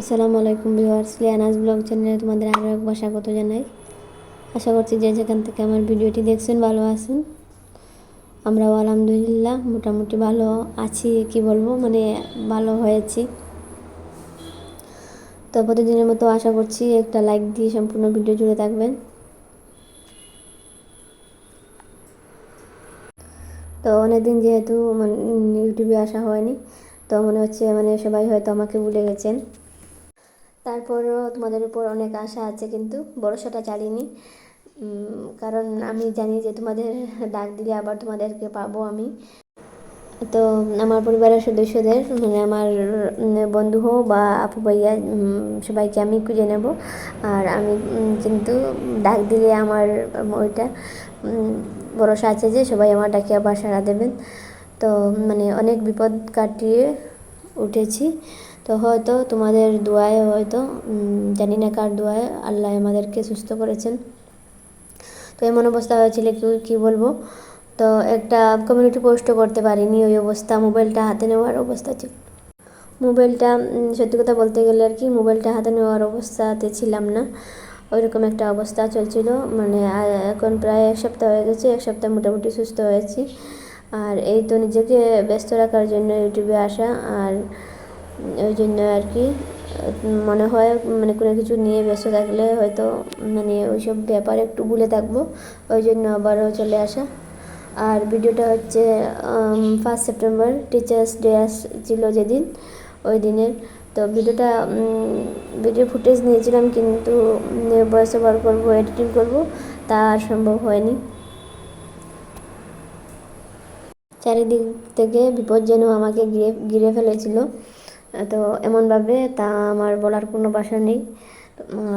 আসসালামু আলাইকুম viewers, লিয়ানাস blog চ্যানেলে তোমাদের আরও একবার স্বাগত জানাই। আশা করছি যে যেখান থেকে আমার ভিডিওটি দেখছেন ভালো আছেন। আমরাও আলহামদুলিল্লাহ মোটামুটি ভালো আছি, কি বলব মানে ভালো হয়েছি। তো প্রতিদিনের মতো আশা করছি একটা লাইক দিয়ে সম্পূর্ণ ভিডিও জুড়ে থাকবেন। তো অনেকদিন যেহেতু মানে ইউটিউবে আসা হয়নি, তো মনে হচ্ছে মানে সবাই হয়তো আমাকে ভুলে গেছেন। তারপরও তোমাদের উপর অনেক আশা আছে কিন্তু, ভরসাটা চালিনি। কারণ আমি জানি যে তোমাদের ডাক দিলে আবার তোমাদেরকে পাবো আমি। তো আমার পরিবারের সদস্যদের মানে আমার বন্ধু হোক বা আপু ভাইয়া সবাইকে আমি খুঁজে নেব। আর আমি কিন্তু ডাক দিলে আমার ওইটা ভরসা আছে যে সবাই আমার ডাকে আবার সাড়া দেবেন। তো মানে অনেক বিপদ কাটিয়ে উঠেছি। তো হয়তো তোমাদের দোয়ায় হয়তো জানি না কার দোয়ায় আল্লাহ আমাদেরকে সুস্থ করেছেন। তো এমন অবস্থা হয়েছিল কি, কী বলব? তো একটা কমিউনিটি পোস্টও করতে পারিনি, ওই অবস্থা মোবাইলটা হাতে নেওয়ার অবস্থা ছিল। মোবাইলটা সত্যি কথা বলতে গেলে আর কি মোবাইলটা হাতে নেওয়ার অবস্থাতে ছিলাম না। ওইরকম একটা অবস্থা চলছিল মানে এখন প্রায় এক সপ্তাহ হয়ে গেছে, এক সপ্তাহ মোটামুটি সুস্থ হয়েছি। আর এই তো নিজেকে ব্যস্ত রাখার জন্য ইউটিউবে আসা, আর ওই জন্য আর কি, মনে হয় মানে কোনো কিছু নিয়ে ব্যস্ত থাকলে হয়তো মানে ওইসব ব্যাপারে একটু ভুলে থাকব, ওই জন্য আবারও চলে আসা। আর ভিডিওটা হচ্ছে ফার্স্ট সেপ্টেম্বর টিচার্স ডে ছিল যেদিন, ওই দিনের। তো ভিডিওটা ভিডিও ফুটেজ নিয়েছিলাম কিন্তু ভয়েস ওভার করব এডিটিং করব তা আর সম্ভব হয়নি। চারিদিক থেকে বিপদ যেন আমাকে ঘিরে ঘিরে ফেলেছিল। তো এমনভাবে তা আমার বলার কোনো ভাষা নেই।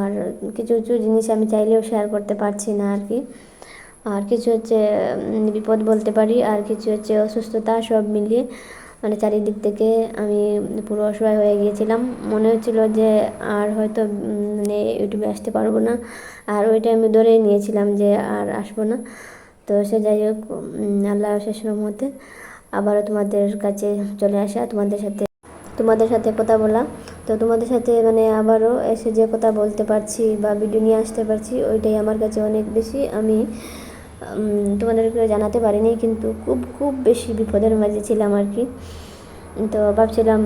আর কিছু কিছু জিনিস আমি চাইলেও শেয়ার করতে পারছি না আর কি। আর কিছু হচ্ছে বিপদ বলতে পারি, আর কিছু হচ্ছে অসুস্থতা সব মিলিয়ে। মানে চারিদিক থেকে আমি পুরো অসহায় হয়ে গিয়েছিলাম। মনে হচ্ছিল যে আর হয়তো মানে ইউটিউবে আসতে পারব না। আর ওইটা আমি ধরেই নিয়েছিলাম যে আর আসব না। তো সে যাই হোক আল্লাহ শেষ মতে আবারও তোমাদের কাছে চলে আসা, তোমাদের সাথে তোমাদের সাথে কথা বলা তো তোমাদের সাথে মানে আবারও এসে যে কথা বলতে পারছি বা ভিডিও নিয়ে আসতে পারছি, ওইটাই আমার কাছে অনেক বেশি। আমি তোমাদেরকে জানাতে পারিনি, কিন্তু খুব খুব বেশি বিপদের মাঝে ছিলাম আর কি। তো ভাবছিলাম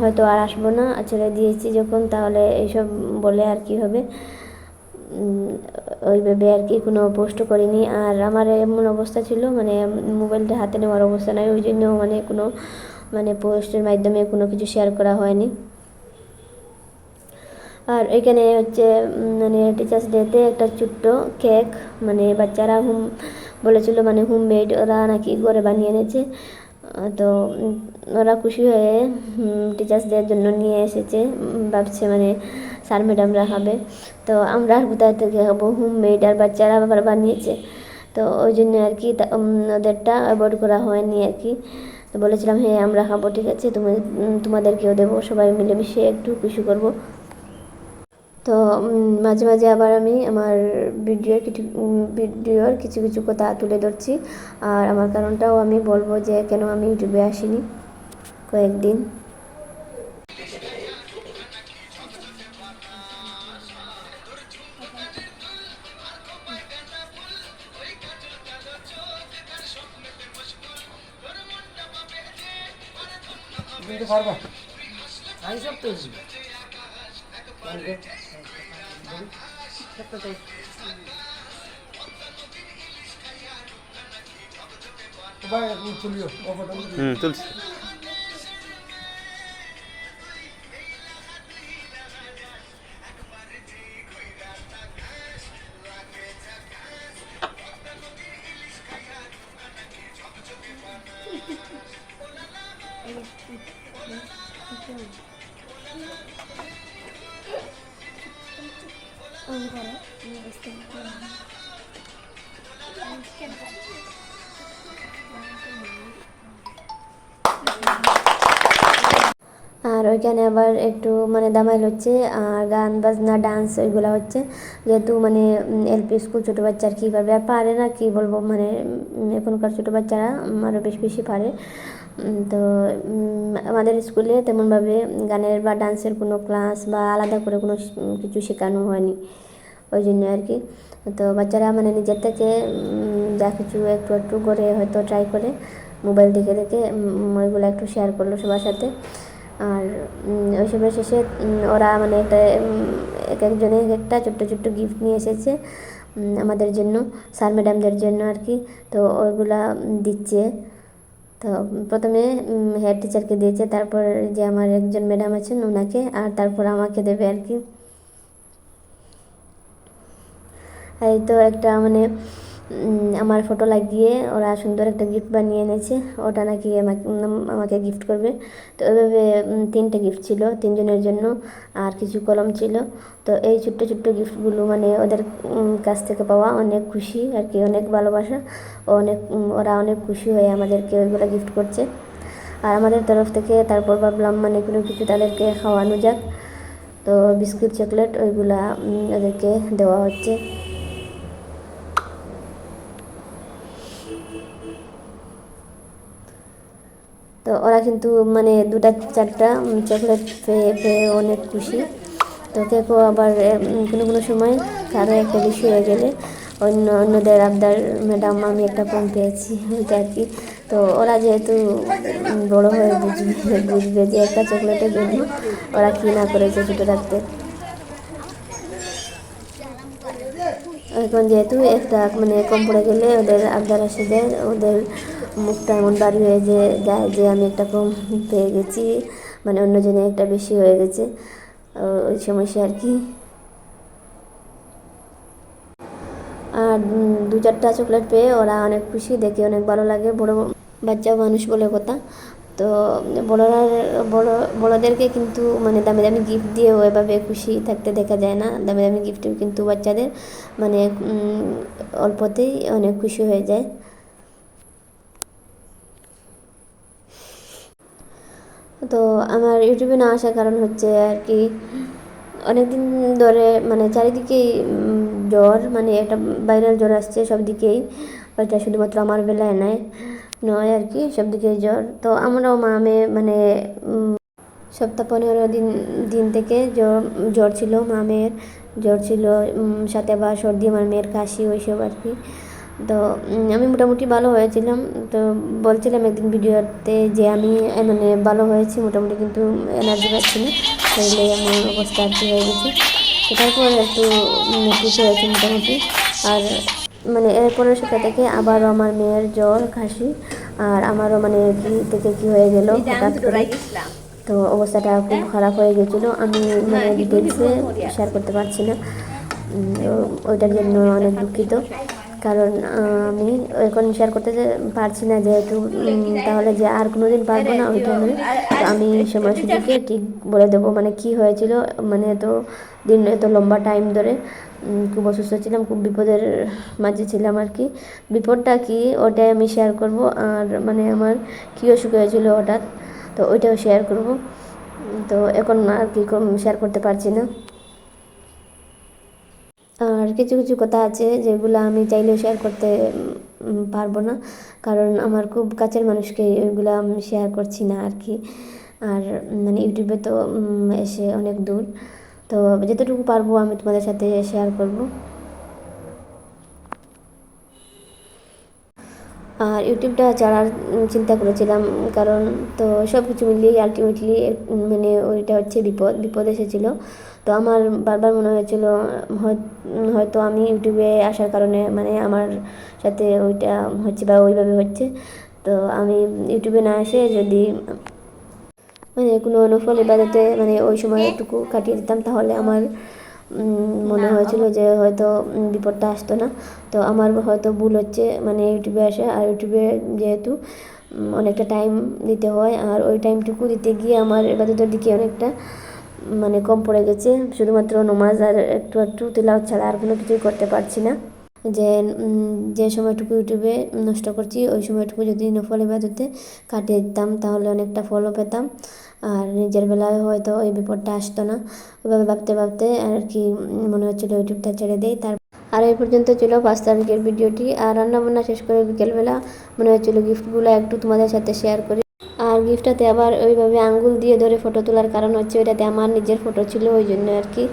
হয়তো আর আসব না চলে দিয়েছি যখন, তাহলে এইসব বলে আর কি হবে। ওইভাবে আর কি কোনো পোস্ট করিনি। আর আমার এমন অবস্থা ছিল মানে মোবাইলটা হাতে নেওয়ার অবস্থা নাই, ওই জন্য মানে কোনো মানে পোস্টের মাধ্যমে কোনো কিছু শেয়ার করা হয়নি। আর এখানে হচ্ছে মানে টিচার্স ডেতে একটা ছোট্ট কেক মানে বাচ্চারা হুম, বলেছিল মানে হোম মেড ওরা নাকি ঘরে বানিয়ে এনেছে। তো ওরা খুশি হয়ে টিচার্স ডের জন্য নিয়ে এসেছে ভাবছে মানে স্যার ম্যাডামরা খাবে। তো আমরা আর কোথায় থেকে খাব? হোম মেড আর বাচ্চারা আবার বানিয়েছে। তো ওই জন্য আর কি ওদেরটা অ্যাভয়েড করা হয়নি আর কি। তো বলেছিলাম হ্যাঁ আমরা খাব, ঠিক আছে, তুমি তোমাদেরকেও দেবো, সবাই মিলেমিশে একটু খুশি করব। তো মাঝে মাঝে আবার আমি আমার ভিডিওর কিছু ভিডিওর কিছু কিছু কথা তুলে ধরছি। আর আমার কারণটাও আমি বলব যে, কেন আমি ইউটিউবে আসিনি কয়েকদিন। পারবা আই সব তো হুম তুলছি আর ওইখানে আবার একটু মানে দামাইল হচ্ছে, আর গান, বাজনা ডান্স ওইগুলো হচ্ছে। যেহেতু মানে এলপি স্কুল ছোটো বাচ্চার কী পারবে? আর পারে না, কি বলব? মানে এখনকার ছোটো বাচ্চারা আরও বেশ বেশি পারে। তো আমাদের স্কুলে তেমনভাবে গানের বা ডান্সের কোনো ক্লাস বা আলাদা করে কোনো কিছু শেখানো হয়নি। ওই জন্য আর কি। তো বাচ্চারা মানে নিজের থেকে যা কিছু একটু একটু করে হয়তো ট্রাই করে মোবাইল দেখে দেখে ওইগুলো একটু শেয়ার করল সবার সাথে। আর উম, ওই সময় শেষে ওরা মানে একটা এক একজনে এক একটা ছোট্ট ছোট্ট গিফট নিয়ে এসেছে আমাদের জন্য স্যার ম্যাডামদের জন্য আর কি। তো ওইগুলা দিচ্ছে। তো প্রথমে হেড টিচারকে দিয়েছে, তারপর যে আমার একজন ম্যাডাম আছেন ওনাকে আর তারপর আমাকে দেবে আর কি। এই তো একটা মানে আমার ফটো লাগিয়ে ওরা সুন্দর একটা গিফট বানিয়ে এনেছে। ওটা নাকি আমাকে গিফট করবে। তো ওইভাবে তিনটে গিফট ছিল, তিনজনের জন্য। আর কিছু কলম ছিল। তো এই ছোট্ট ছোট্ট গিফটগুলো মানে ওদের কাছ থেকে পাওয়া অনেক খুশি আর কি, অনেক ভালোবাসা। ও অনেক ওরা অনেক খুশি হয়ে আমাদেরকে ওইগুলো গিফট করছে। আর আমাদের তরফ থেকে তারপর ভাবলাম মানে কোনো কিছু তাদেরকে খাওয়ানো যাক। তো বিস্কুট চকলেট ওইগুলা ওদেরকে দেওয়া হচ্ছে। ওরা কিন্তু মানে দুটা চারটা চকলেট পেয়ে পেয়ে অনেক খুশি। তো কেউ আবার কোনো কোনো সময় কারও একটা বেশি হয়ে গেলে অন্য, অন্যদের আবদার ম্যাডাম আমি একটা কম পেয়েছি, ওইটা আর কি। তো ওরা যেহেতু বড় হয়ে বুঝবে বুঝবে যে একটা চকলেটের জন্য ওরা কী না করেছে ছোটো থাকতে। এখন যেহেতু একটা মানে কম পড়ে গেলে ওদের আবদার যায় ওদের মুখটা এমন বাড়ি হয়ে যে যায় যে আমি একটা কম পেয়ে গেছি মানে অন্যজনে একটা বেশি হয়ে গেছে। ওই সমস্যা আর কি। আর দু চারটা চকলেট পেয়ে ওরা অনেক খুশি, দেখে অনেক ভালো লাগে। বড় বাচ্চা মানুষ বলে কথা। তো, বড়রা, বড়, বড়দেরকে কিন্তু মানে দামি দামি গিফট দিয়েও এভাবে খুশি থাকতে দেখা যায় না। দামি দামি গিফটেও কিন্তু বাচ্চাদের মানে অল্পতেই অনেক খুশি হয়ে যায়। তো আমার ইউটিউবে না আসার কারণ হচ্ছে আর কি, অনেকদিন ধরে মানে চারিদিকেই জ্বর মানে একটা ভাইরাল জ্বর আসছে সব দিকেই, ওইটা শুধুমাত্র আমার বেলায় নয় নয় আর কি, সব দিকেই জ্বর। তো আমরাও মা মেয়ে মানে সপ্তাহ পনেরো দিন দিন থেকে জ্বর জ্বর ছিল মা মেয়ের জ্বর ছিল সাথে আবার সর্দি, আমার মেয়ের কাশি, ওইসব আর কি। তো আমি মোটামুটি ভালো হয়েছিলাম। তো বলছিলাম একদিন ভিডিওতে যে আমি মানে ভালো হয়েছি, মোটামুটি কিন্তু এনার্জি পাচ্ছি না। শরীরে আমার অবস্থা আর কি হয়ে গেছে। তারপর একটু ঠিক হয়েছে মোটামুটি। আর মানে এরপরের সাথে থেকে আবারও আমার মেয়ের জ্বর কাশি আর আমারও মানে কি থেকে কি হয়ে গেল হঠাৎ করে। তো অবস্থাটা খুব খারাপ হয়ে গেছিল। আমি মানে ডিটেলসে শেয়ার করতে পারছি না। ওইটার জন্য অনেক দুঃখিত। কারণ আমি এখন শেয়ার করতে পারছি না যেহেতু তাহলে যে আর কোনো দিন পারব না ওইটা নয় তো আমি সময় সুযোগে ঠিক বলে দেবো? মানে কি হয়েছিল? মানে এত দিন, এত লম্বা টাইম ধরে খুব অসুস্থ ছিলাম, খুব বিপদের মাঝে ছিলাম আর কি। বিপদটা কি, ওটাই আমি শেয়ার করব। আর মানে আমার কী অসুখ হয়েছিল হঠাৎ, তো ওইটাও শেয়ার করব। তো এখন আর কি শেয়ার করতে পারছি না। কিছু কিছু কথা আছে যেগুলো আমি চাইলেও শেয়ার করতে পারব না। কারণ আমার খুব কাছের মানুষকে ওইগুলো আমি শেয়ার করছি না আর কি। আর মানে ইউটিউবে তো এসে অনেক দূর। তো যতটুকু পারব আমি তোমাদের সাথে শেয়ার করব। আর ইউটিউবটা চালার চিন্তা করেছিলাম, কারণ তো সব কিছু মিলিয়ে আলটিমেটলি মানে ওইটা হচ্ছে বিপদ। বিপদ এসেছিল। তো আমার বারবার মনে হয়েছিল হয়- হয়তো আমি ইউটিউবে আসার কারণে মানে আমার সাথে ওইটা হচ্ছে বা ওইভাবে হচ্ছে। তো আমি ইউটিউবে না এসে যদি মানে কোনো নফল ইবাদতে মানে ওই সময়টুকু কাটিয়ে দিতাম, তাহলে আমার মনে হয়েছিল যে হয়তো বিপদটা আসতো না। তো আমার হয়তো ভুল হচ্ছে মানে ইউটিউবে আসা। আর ইউটিউবে যেহেতু অনেকটা টাইম দিতে হয়, আর ওই টাইমটুকু দিতে গিয়ে আমার ইবাদতের দিকে অনেকটা মানে কম পড়ে গেছে। শুধুমাত্র নমাজ আর একটু একটু তেলাওয়াত ছাড়া আর কোনো কিছুই করতে পারছি না। যে যে সময়টুকু ইউটিউবে নষ্ট করছি, ওই সময়টুকু যদি নফল ইবাদতে কাটিয়ে দিতাম, তাহলে অনেকটা ফলও পেতাম। আর নিজের বেলায় হয়তো ওই বিপদটা আসতো না। ওইভাবে ভাবতে ভাবতে আর কি মনে হচ্ছিল ইউটিউবটা ছেড়ে দেই। তার আর এই পর্যন্ত ছিল পাঁচ তারিখের ভিডিওটি। আর রান্নাবান্না শেষ করে বিকেলবেলা মনে হচ্ছিল গিফটগুলো একটু তোমাদের সাথে শেয়ার করি। গিফটটাতে আবার ওইভাবে আঙ্গুল দিয়ে ধরে ফটো তোলার কারণ হচ্ছে ওইটাতে আমার নিজের ফটো ছিল ওই জন্য আর কি।